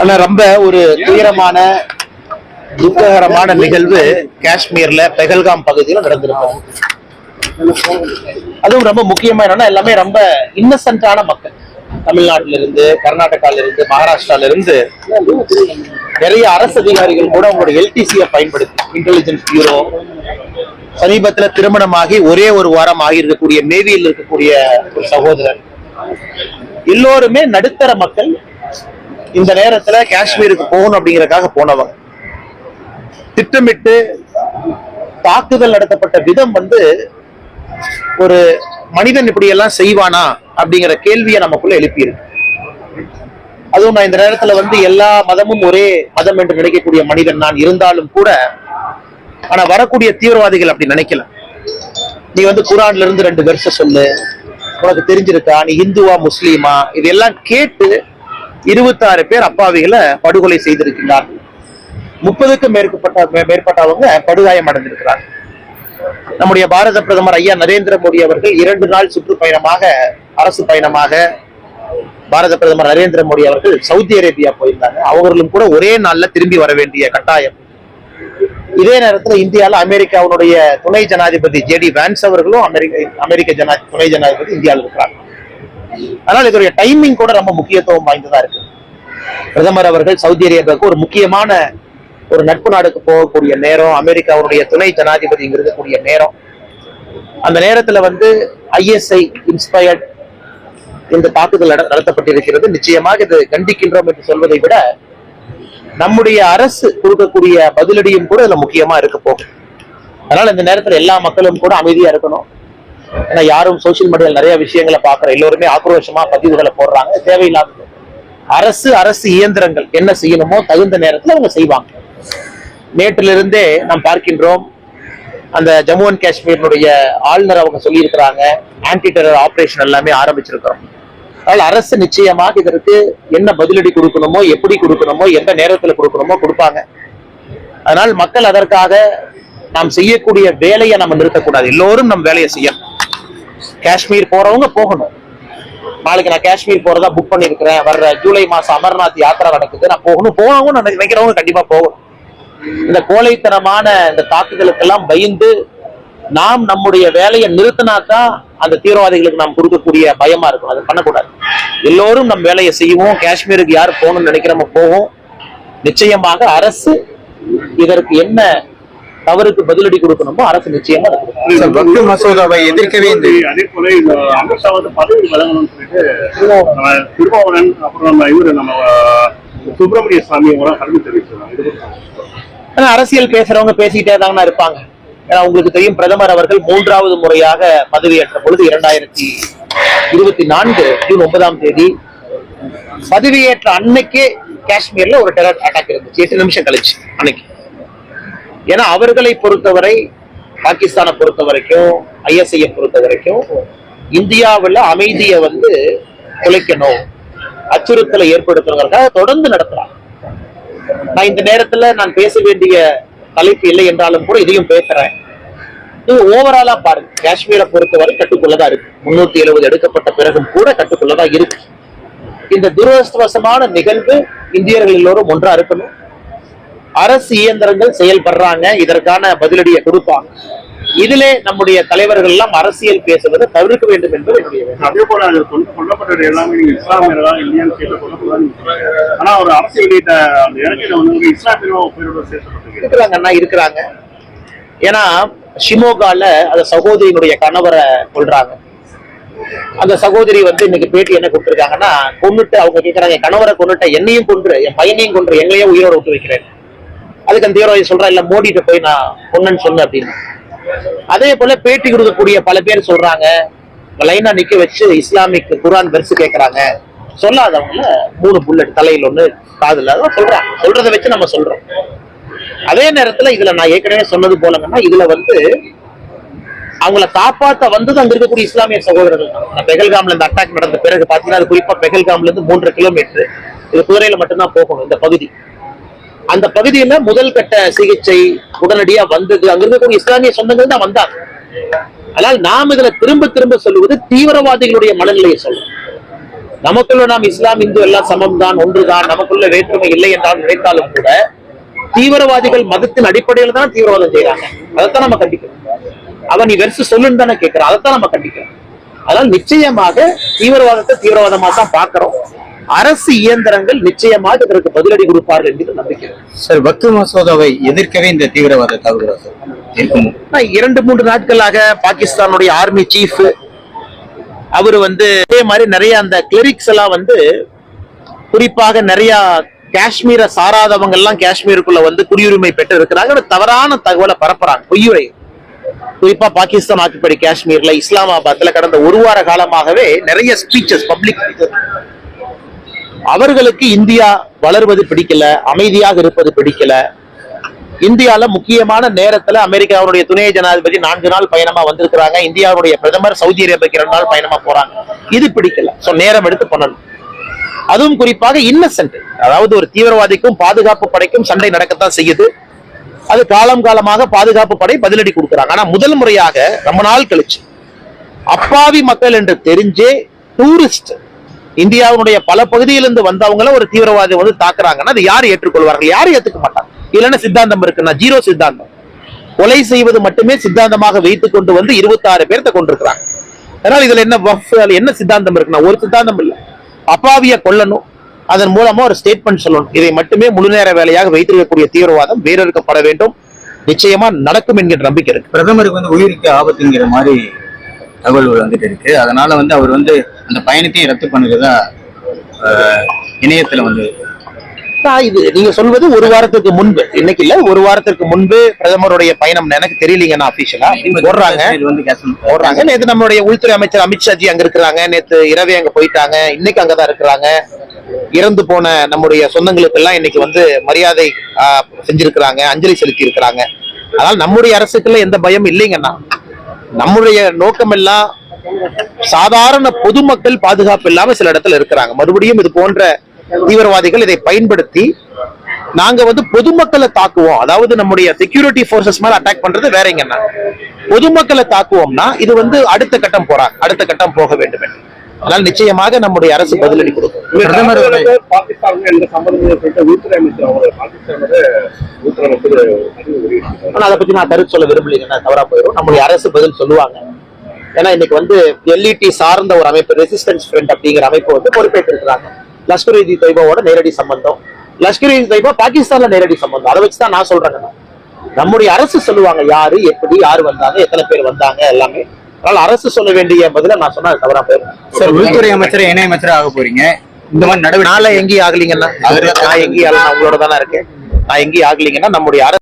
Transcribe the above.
ஆனா ரொம்ப ஒரு துயரமான துக்ககரமான நிகழ்வு காஷ்மீர்ல பெகல்காம் பகுதியில் நடந்திருக்கும் அதுவும் ரொம்ப முக்கியமா என்னன்னா எல்லாமே ரொம்ப இன்னசென்டான மக்கள். தமிழ்நாட்டில இருந்து கர்நாடகால இருந்து மகாராஷ்டிரால இருந்து நிறைய அரசு அதிகாரிகள் கூட அவங்களோட எல்டிசியை பயன்படுத்தி இன்டெலிஜென்ஸ் பியூரோ சமீபத்துல திருமணமாகி ஒரே ஒரு வாரம் ஆகியிருக்கக்கூடிய நேவியில் இருக்கக்கூடிய ஒரு சகோதரர். எல்லோருமே நடுத்தர மக்கள் இந்த நேரத்துல காஷ்மீருக்கு போகணும் அப்படிங்கறதுக்காக போனவங்க. திட்டமிட்டு தாக்குதல் நடத்தப்பட்ட விதம் வந்து ஒரு மனிதன் இப்படி எல்லாம் செய்வானா அப்படிங்கிற கேள்வியை நமக்குள்ள எழுப்பியிருக்கு. அதுவும் நான் இந்த நேரத்துல வந்து எல்லா மதமும் ஒரே மதம் என்று நினைக்கக்கூடிய மனிதன் நான் இருந்தாலும் கூட ஆனா வரக்கூடிய தீவிரவாதிகள் அப்படி நினைக்கல. நீ வந்து குரான்ல இருந்து ரெண்டு வருஷம் சொல்லு உனக்கு தெரிஞ்சிருக்கா? நீ இந்துவா முஸ்லீமா? இதெல்லாம் கேட்டு இருபத்தாறு பேர் அப்பாவிகளை படுகொலை செய்திருக்கிறார்கள் முப்பதுக்கும் மேற்பட்ட மேற்பட்டவங்க படுகாயம் அடைந்திருக்கிறார்கள். நம்முடைய பாரத பிரதமர் ஐயா நரேந்திர மோடி அவர்கள் இரண்டு நாள் சுற்றுப்பயணமாக அரசு பயணமாக பாரத பிரதமர் நரேந்திர மோடி அவர்கள் சவுதி அரேபியா போயிருந்தாங்க. அவர்களும் கூட ஒரே நாள்ல திரும்பி வர வேண்டிய கட்டாயம். இதே நேரத்துல இந்தியால அமெரிக்காவுடைய துணை ஜனாதிபதி ஜேடி வான்ஸ் அவர்களும் அமெரிக்க அமெரிக்க ஜனா துணை ஜனாதிபதி இந்தியாவில் இருக்கிறாங்க. ஆனால் இதோடைய டைமிங் கூட ரொம்ப முக்கியத்துவம் வாய்ந்ததா இருக்கு. பிரதமர் அவர்கள் சவுதி அரேபியாவுக்கு ஒரு முக்கியமான ஒரு நட்பு நாடுக்கு போகக்கூடிய நேரம் அமெரிக்காவுடைய துணை ஜனாதிபதி இருக்கக்கூடிய நேரம். அந்த நேரத்துல வந்து ஐஎஸ்ஐ இன்ஸ்பயர்ட் இந்த தாக்குதல் நடத்தப்பட்டிருக்கிறது. நிச்சயமாக இது கண்டிக்கின்றோம் என்று சொல்வதை விட நம்முடைய அரசு கொடுக்கக்கூடிய பதிலடியும் கூட இதுல முக்கியமா இருக்க போகும். அதனால இந்த நேரத்துல எல்லா மக்களும் கூட அமைதியா இருக்கணும். ஏன்னா யாரும் சோசியல் மீடியால நிறைய விஷயங்களை பாக்குற எல்லோருமே ஆக்ரோஷமா பதிவுகளை போடுறாங்க தேவையில்லாதது. அரசு அரசு இயந்திரங்கள் என்ன செய்யணுமோ தகுந்த நேரத்துல அவங்க செய்வாங்க. நேற்றிலிருந்தே நாம் பார்க்கின்றோம் அந்த ஜம்மு அண்ட் காஷ்மீரினுடைய ஆளுநர் அவங்க சொல்லியிருக்கிறாங்க ஆன்டி டெரர் ஆபரேஷன் எல்லாமே ஆரம்பிச்சிருக்கிறோம். அதனால அரசு நிச்சயமாக இதற்கு என்ன பதிலடி கொடுக்கணுமோ எப்படி கொடுக்கணுமோ எந்த நேரத்துல கொடுக்கணுமோ கொடுப்பாங்க. அதனால் மக்கள் அதற்காக நாம் செய்யக்கூடிய வேலையை நம்ம நிறுத்தக்கூடாது. எல்லோரும் நம் வேலையை செய்யணும். காஷ்மீர் போறவங்க போகணும். நாளைக்கு நான் காஷ்மீர் போறதா புக் பண்ணிருக்கிறேன் வர்ற ஜூலை மாசம் அமர்நாத் யாத்திரை நடக்குது நான் போகணும். போகணும் நான் நினைக்கிறவங்க கண்டிப்பா போகணும். இந்த கோழைத்தனமான இந்த தாக்குதலுக்கெல்லாம் பயந்து நாம் நம்முடைய வேலையை நிறுத்தினாதான் அந்த தீவிரவாதிகளுக்கு நாம் கொடுக்கக்கூடிய பயமா இருக்கும். அதை பண்ணக்கூடாது. எல்லோரும் நம் வேலையை செய்வோம். காஷ்மீருக்கு யார் போகணும்னு நினைக்கிறோமோ போவோம். நிச்சயமாக அரசு இதற்கு என்ன தவறுக்கு பதிலடி கொடுக்கணுமோ அரசு நிச்சயமா வக்ஃபு மசோதாவை எதிர்க்கவே இந்த அதே போல இந்த அமித்ஷா வந்து பதவி வழங்கணும்னு சொல்லிட்டு நம்ம திருமாவளவன் அப்புறம் நம்ம இவரு நம்ம சுப்பிரமணிய சாமி கருத்து தெரிவிச்சிருக்காங்க. ஆனா அரசியல் பேசுறவங்க பேசிக்கிட்டே தாங்கண்ணா இருப்பாங்க. ஏன்னா உங்களுக்கு தெரியும் பிரதமர் அவர்கள் மூன்றாவது முறையாக பதவியேற்ற பொழுது இரண்டாயிரத்தி இருபத்தி நான்கு ஜூன் ஒன்பதாம் தேதி பதவியேற்ற அன்னைக்கே காஷ்மீர்ல ஒரு டெரர் அட்டாக் இருந்துச்சு. எட்டு நிமிஷம் கழிச்சு அன்னைக்கு. ஏன்னா அவர்களை பொறுத்தவரை பாகிஸ்தானை பொறுத்த வரைக்கும் ஐஎஸ்ஐயை பொறுத்த வரைக்கும் இந்தியாவுல அமைதியை வந்து குலைக்கணும் அச்சுறுத்தலை ஏற்படுத்தணுங்கிறதுக்காக தொடர்ந்து நடத்துறாங்க. நான் இந்த நேரத்துல நான் பேச வேண்டிய தலைப்பு இல்லை என்றாலும் கூட இதையும் பேசுறேன். இது ஓவராலா பாருங்க. காஷ்மீரை பொறுத்தவரை கட்டுக்குள்ளதான் இருக்கு. முன்னூத்தி எழுபது எடுக்கப்பட்ட பிறகும் கூட கட்டுக்குள்ளதான் இருக்கு. இந்த துரதிருஷ்டவசமான நிகழ்வு இந்தியர்கள் எல்லோரும் ஒன்றா இருக்கணும். அரசு இயந்திரங்கள் செயல்படுறாங்க இதற்கான பதிலடியை கொடுப்பாங்க. இதிலே நம்முடைய தலைவர்கள் எல்லாம் அரசியல் பேசுவதை தவிர்க்க வேண்டும் என்பது என்னுடைய அதே போல அது கொண்டு கொல்லப்பட்டது எல்லாமே நீங்க இஸ்லாமியர்களா இல்லையான்னு கேட்டு கொல்லப்படாதுன்னு ஆனா ஒரு அரசு வெளியிட்ட அந்த இலங்கையில வந்து இஸ்லாமியரும் சேர்த்து இருக்கிறாங்க அண்ணா இருக்கிறாங்க. ஏன்னா ஷிமோகால அந்த சகோதரியினுடைய கணவரை கொல்றாங்க. அந்த சகோதரி வந்து இன்னைக்கு பேட்டி என்ன கொடுத்துருக்காங்கன்னா கொன்னுட்டு அவங்க கேட்கறாங்க என் கணவரை கொன்னுட்ட என்னையும் கொன்று என் பையனையும் கொன்று எங்களையும் உயிரோட விட்டு வைக்கிறேன். அதுக்கு அந்த தீவிரவாதி சொல்றா இல்ல மோடிட்ட போய் நான் பொண்ணுன்னு சொல்லு அப்படின்னு. அதே போல பேட்டி கொடுக்கக்கூடிய பல பேர் சொல்றாங்க லைனா நிக்க வச்சு இஸ்லாமிக் குரான் வெர்சு கேட்கறாங்க சொல்லாதவங்கள மூணு புல்லட் தலையில் ஒண்ணு காதில் அதான் சொல்றாங்க. சொல்றதை வச்சு நம்ம சொல்றோம். அதே நேரத்துல இதுல நான் ஏற்கனவே சொன்னது போலங்கன்னா இதுல வந்து அவங்கள காப்பாத்த வந்தது அங்க இருக்கக்கூடிய இஸ்லாமிய சகோதரர்கள் தான். பெகல்காம்ல இந்த அட்டாக் நடந்த பிறகு பாத்தீங்கன்னா அது குறிப்பா பெகல்காம்ல இருந்து மூன்று கிலோமீட்டர் இது குதிரையில மட்டும்தான் போகணும் இந்த பகுதி. அந்த பகுதியில முதல் கட்ட சிகிச்சை உடனடியா வந்தது. அங்க இருக்கக்கூடிய இஸ்லாமிய சொந்தங்கள் தான் வந்தாங்க. ஆனால் நாம் இதுல திரும்ப திரும்ப சொல்லுவது தீவிரவாதிகளுடைய மனநிலையை சொல்லும். நமக்குள்ள நாம் இஸ்லாம் இந்து எல்லாம் சமம் தான் ஒன்றுதான் நமக்குள்ள வேற்றுமை இல்லை என்றால் நினைத்தாலும் கூட தீவிரவாதிகள் மதத்தின் அடிப்படையில் தான் தீவிரவாதம் செய்யறாங்க அதைத்தான் நம்ம கண்டிக்கிறோம். அவன் நீ வெறுசு சொல்லுன்னு தானே கேட்கிறோம் அதைத்தான் நம்ம கண்டிக்கிறோம். அதனால் நிச்சயமாக தீவிரவாதத்தை தீவிரவாதமா தான் பார்க்கிறோம். அரசு இயந்திரங்கள் நிச்சயமாக இதற்கு பதிலடி கொடுப்பார்கள் என்று நம்பிக்கை. இருக்கு. சார் வக்கு மசோதாவை எதிர்க்கவே இந்த தீவிரவாத சார்? நான் இரண்டு மூன்று நாட்களாக பாகிஸ்தானுடைய ஆர்மி சீஃப் அவர் வந்து அதே மாதிரி நிறைய அந்த கிளரிக்ஸ் எல்லாம் வந்து குறிப்பாக நிறைய காஷ்மீரை சாராதவங்க எல்லாம் காஷ்மீருக்குள்ள வந்து குடியுரிமை பெற்று இருக்கிறாங்க தவறான தகவலை பரப்புறாங்க. பொய்யுரை. குறிப்பா பாகிஸ்தான் ஆக்குப்படி காஷ்மீர்ல இஸ்லாமாபாத்ல கடந்த ஒரு வார காலமாகவே நிறைய ஸ்பீச்சஸ் பப்ளிக் அவர்களுக்கு இந்தியா வளர்வது பிடிக்கல அமைதியாக இருப்பது பிடிக்கல. இந்தியால முக்கியமான நேரத்துல அமெரிக்காவுடைய துணை ஜனாதிபதி நான்கு நாள் பயணமா வந்திருக்கிறாங்க. இந்தியாவுடைய பிரதமர் சவுதி அரேபியாக்கு இரண்டு நாள் பயணமா போறாங்க. இது பிடிக்கல. சோ நேரம் எடுத்து பண்ணணும். அதுவும் குறிப்பாக இன்னசென்ட் அதாவது ஒரு தீவிரவாதிக்கும் பாதுகாப்பு படைக்கும் சண்டை நடக்கத்தான் செய்யுது. அது காலம் காலமாக பாதுகாப்பு படை பதிலடி கொடுக்குறாங்க. ஆனா முதல் முறையாக ரொம்ப நாள் கழிச்சு அப்பாவி மக்கள் என்று தெரிஞ்சே டூரிஸ்ட் இந்தியாவுடைய பல பகுதியிலிருந்து வந்தவங்கள ஒரு தீவிரவாதி வந்து தாக்குறாங்கன்னா அது யார் ஏற்றுக்கொள்வார்கள்? யாரும் ஏத்துக்க மாட்டாங்க. இல்லைன்னா சித்தாந்தம் இருக்குன்னா ஜீரோ சித்தாந்தம். கொலை செய்வது மட்டுமே சித்தாந்தமாக வைத்துக் கொண்டு வந்து இருபத்தாறு பேர்த்த கொண்டிருக்கிறாங்க அதனால இதுல என்ன என்ன சித்தாந்தம் இருக்குன்னா ஒரு சித்தாந்தம் இல்ல. அப்பாவிய கொல்லணும். அதன் மூலமா ஒரு ஸ்டேட்மெண்ட் சொல்லணும். இதை மட்டுமே முழு நேர வேலையாக வைத்திருக்கக்கூடிய தீவிரவாதம் வேறறுக்கப்பட வேண்டும். நிச்சயமா நடக்கும் என்கிற நம்பிக்கை இருக்கு. பிரதமருக்கு வந்து உயிருக்கு ஆபத்துங்கிற மாதிரி தகவல்கள் வந்துட்டு இருக்கு. அதனால வந்து அவர் வந்து அந்த பயணத்தையும் ரத்து பண்ணுறதா இணையத்துல வந்து நான் இது நீங்க சொல்வது ஒரு வாரத்துக்கு முன்பு. இன்னைக்கு இல்ல ஒரு வாரத்திற்கு முன்பு பிரதமருடைய பயணம் எனக்கு தெரியலீங்கன்னா அபிஷியலா போடுறாங்க. போடுறாங்க. நேத்து நம்மளுடைய உள்துறை அமைச்சர் அமித்ஷாஜி அங்க இருக்கிறாங்க. நேத்து இரவே அங்க போயிட்டாங்க. இன்னைக்கு அங்கதான் இருக்கிறாங்க. இறந்து போன நம்முடைய சொந்தங்களுக்கு எல்லாம் இன்னைக்கு வந்து மரியாதை செஞ்சிருக்கிறாங்க. அஞ்சலி செலுத்தி இருக்கிறாங்க அதனால நம்முடைய அரசுக்குள்ள எந்த பயம் இல்லைங்கண்ணா நம்முடைய நோக்கம் எல்லாம் சாதாரண பொதுமக்கள் பாதுகாப்பு இல்லாம சில இடத்துல இருக்கிறாங்க. மறுபடியும் இது போன்ற தீவிரவாதிகள் இதை பயன்படுத்தி நாங்க வந்து பொதுமக்களை தாக்குவோம். அதாவது நம்முடைய செக்யூரிட்டி போர்சஸ் மேல அட்டாக் பண்றது வேறங்கண்ணா பொதுமக்களை தாக்குவோம்னா இது வந்து அடுத்த கட்டம் போறாங்க அடுத்த கட்டம் போக வேண்டும் அதனால் நிச்சயமாக நம்முடைய அரசு பதிலடி கொடுக்கும். பிரதமர் அதை பத்தி நான் கருத்து சொல்ல விரும்பலைங்கன்னா தவறா போயிடும். நம்முடைய அரசு பதில் சொல்லுவாங்க. ஏன்னா இன்னைக்கு வந்து எல்இடி சார்ந்த ஒரு அமைப்பு ரெசிஸ்டன்ஸ் ஃப்ரண்ட் அப்படிங்கிற அமைப்பு வந்து பொறுப்பேற்றிருக்கிறாங்க. லஷ்கர் இ தொய்பாவோட நேரடி சம்பந்தம். லஷ்கர் இ தொய்பா பாகிஸ்தான்ல நேரடி சம்பந்தம். அதை வச்சு தான் நான். சொல்றேங்க. நம்முடைய அரசு சொல்லுவாங்க யாரு எப்படி யாரு வந்தாங்க எத்தனை பேர் வந்தாங்க எல்லாமே. அதனால அரசு சொல்ல வேண்டிய பதில நான் சொன்னா தவறா போயிடும். சார் உள்துறை அமைச்சர் இணை அமைச்சர் ஆக போறீங்க? இந்த மாதிரி நடவடிக்கை நாளை எங்கேயும் ஆகலீங்கன்னா நான் எங்கேயும் ஆகல நான் உங்களோட தானே இருக்கேன். நான் எங்கேயும் ஆகலீங்கன்னா நம்முடைய அரசு